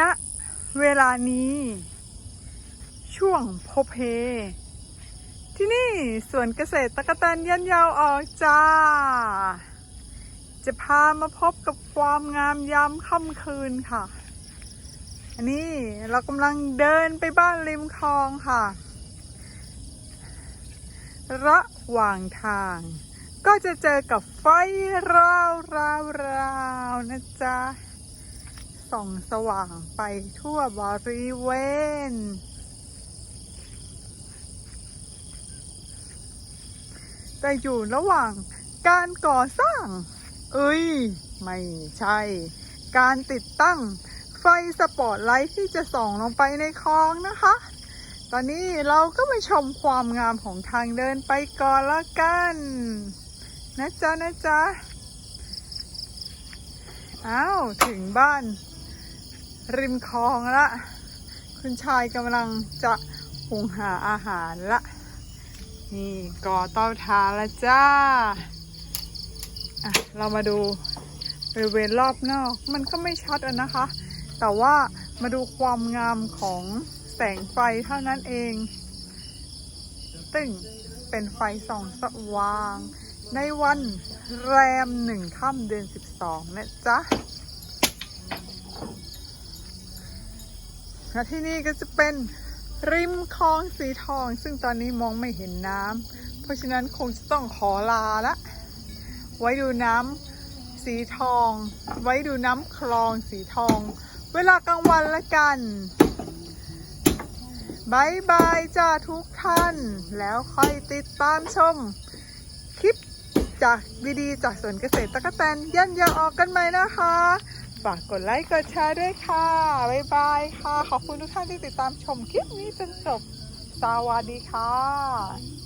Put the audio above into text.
ณเวลานี้ ช่วงพบเพ ที่นี่สวนเกษตรตะกะแตนยันยาวออกจ้า จะพามาพบกับความงามยามค่ำคืนค่ะ อันนี้เรากำลังเดินไปบ้านริมคลองค่ะ ระหว่างทาง ก็จะเจอกับไฟราวราวราวนะจ๊ะ ส่องสว่างไปทั่วบริเวณ แต่อยู่ระหว่างการก่อสร้าง เอ้ย ไม่ใช่ การติดตั้งไฟสปอตไลท์ที่จะส่องลงไปในคลองนะคะ ตอนนี้เราก็มาชมความงามของทางเดินไปก่อนละกัน นะจ๊ะ นะจ๊ะ อ้าว ถึงบ้าน ริมคลองละ คุณชายกำลังจะหุงหาอาหารละ นี่ก่อเตาถ่านละจ้าอะเรามาดูบริเวณรอบนอก มันก็ไม่ชัดอะนะคะ แต่ว่ามาดูความงามของแสงไฟเท่านั้นเอง ตึงเป็นไฟส่องสว่าง ในวันแรมหนึ่งค่ำเดือนสิบสองนะจ๊ะ และที่นี่ก็จะเป็นริมคลองสีทอง ซึ่งตอนนี้มองไม่เห็นน้ำเพราะฉะนั้นคงจะต้องขอลาละ ไว้ดูน้ำสีทอง ไว้ดูน้ำคลองสีทอง เวลากลางวันละกันบายบายจ้าทุกท่าน แล้วค่อยติดตามชม คลิปจากดีๆ จากสวนเกษตรตะกะแตนยันยาออกกันไหมนะคะ ฝากกดไลค์กดแชร์ด้วยค่ะ บ๊ายบายค่ะ ขอบคุณทุกท่านที่ติดตามชมคลิปนี้จนจบ สวัสดีค่ะ